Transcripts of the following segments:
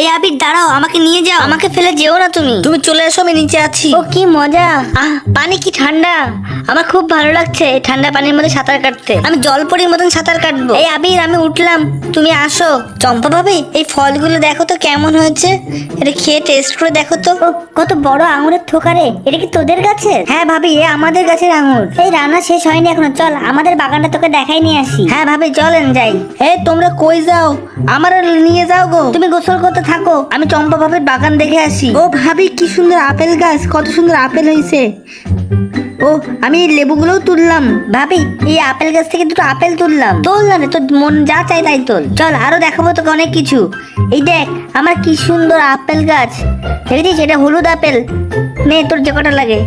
এই আবির দাঁড়াও আমাকে নিয়ে যাও আমাকে ফেলে যেও না তুমি। তুমি চলে এসো আমি নিচে আছি। ও কি মজা। আহ পানি কি ঠান্ডা? আমার খুব ভালো লাগছে এই ঠান্ডা পানির মধ্যে সাঁতার কাটতে। আমি জলপরির মতন সাঁতার কাটবো। এই আবির আমি উঠলাম। তুমি আসো। চম্পা ভাবি এই ফলগুলো দেখো তো কেমন হয়েছে। এটা খেয়ে টেস্ট করে দেখো তো। কত বড় আঙুরের থোকারে এটা কি তোদের গাছের? হ্যাঁ ভাবি এ আমাদের গাছের আঙুর। এই রান্না শেষ হয়নি এখনও চল আমাদের বাগানটা তোকে দেখাই নিয়ে আসি। হ্যাঁ ভাবি চলেন যাই। এ তোমরা কই যাও? আমার নিয়ে যাও গো। তুমি গোসল করতে থাকো, আমি চম্পা ভাবির বাগান দেখে আসি। ও ভাবি, কি সুন্দর আপেল গাছ, কত সুন্দর আপেল হয়েছে ও, আমি এই লেবুগুলোও তুললাম। ভাবি, এই আপেল গাছ থেকে দুটো আপেল তুললাম। তোল না তোর মন যা চাই তাই তোল। চল, আরও দেখাবো তোকে অনেক কিছু। এই দেখ, আমার কি সুন্দর আপেল গাছ। দেখেছিস এটা হলুদ আপেল? নে, তোর যে কটা লাগে।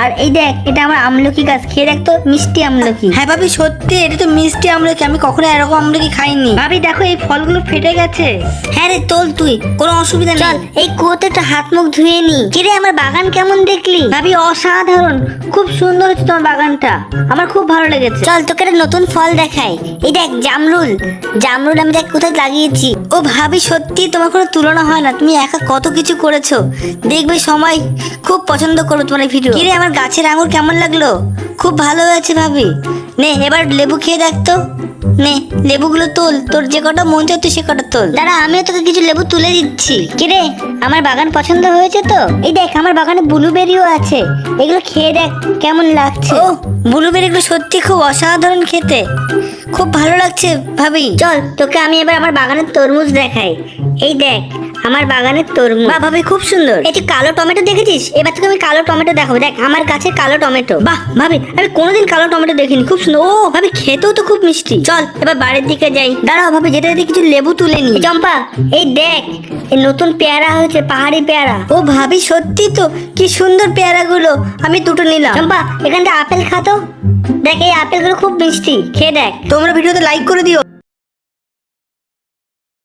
আর এই দেখ এটা আমার আমলকি গাছ। খেয়ে দেখ তো মিষ্টি আমলকি। হ্যাঁ ভাবি সত্যি এটা তো মিষ্টি আমলকি। আমি কখনো এরকম আমলকি খাইনি। ভাবি দেখো এই ফলগুলো ফেটে গেছে। হ্যাঁ রে তোল তুই কোনো অসুবিধা নেই। চল এই কুয়োতে একটা হাত মুখ ধুয়ে নি। কিরে আমার বাগান কেমন দেখলি? ভাবি অসাধারণ। খুব সুন্দর হচ্ছে তোমার বাগানটা। আমার খুব ভালো লেগেছে। চল তোকে একটা নতুন ফল দেখাই। এই দেখ জামরুল। জামরুল আমি দেখ কোথায় লাগিয়েছি। ও ভাবি সত্যি তোমার কোনো তুলনা হয় না। তুমি একা কত কিছু করেছ। দেখবে সময় খুব পছন্দ করো তোমার এই ভিডিও। কিরে আমার গাছের আঙুর কেমন লাগল? খুব ভালো হয়েছে ভাবি। নে এবার লেবু খেয়ে দেখ তো। নে লেবুগুলো তোল। তোর যে কটা মন চায় তুই সে কটা তোল। দাঁড়া আমিও তোকে কিছু লেবু তুলে দিচ্ছি। কিরে আমার বাগান পছন্দ হয়েছে তো? এই দেখ আমার বাগানে ব্লুবেরিও আছে। এগুলো খেয়ে দেখ কেমন লাগছে। ও ব্লুবেরিগুলো সত্যি খুব অসাধারণ খেতে। খুব ভালো লাগছে ভাবি। চল তোকে আমি এবার আমার বাগানের তরমুজ দেখাই। এই দেখ আমার বাগানের তরমুজ। বাহ ভাবি খুব সুন্দর। এই যে কালো টমেটো দেখেছিস? এবার তোকে আমি কালো টমেটো দেখাবো। দেখ আমার কাছে কালো টমেটো। বাহ ভাবি আমি কোনোদিন কালো টমেটো দেখিনি। খুব সুন্দর। ও ভাবি খেতেও তো খুব মিষ্টি। চল এবার বাড়ির দিকে যাই। দাঁড়াও ভাবি যেতে যেতে কিছু লেবু তুলে নি চম্পা এই দেখ এই নতুন পেয়ারা হয়েছে পাহাড়ি পেয়ারা। ও ভাবি সত্যি তো? কি সুন্দর পেয়ারাগুলো। আমি দুটো নিলাম। চম্পা এখানটা আপেল খাতো দেখ এই আপেলগুলো খুব মিষ্টি। খেয়ে দেখ। তোমরা ভিডিওতে লাইক করে দিও।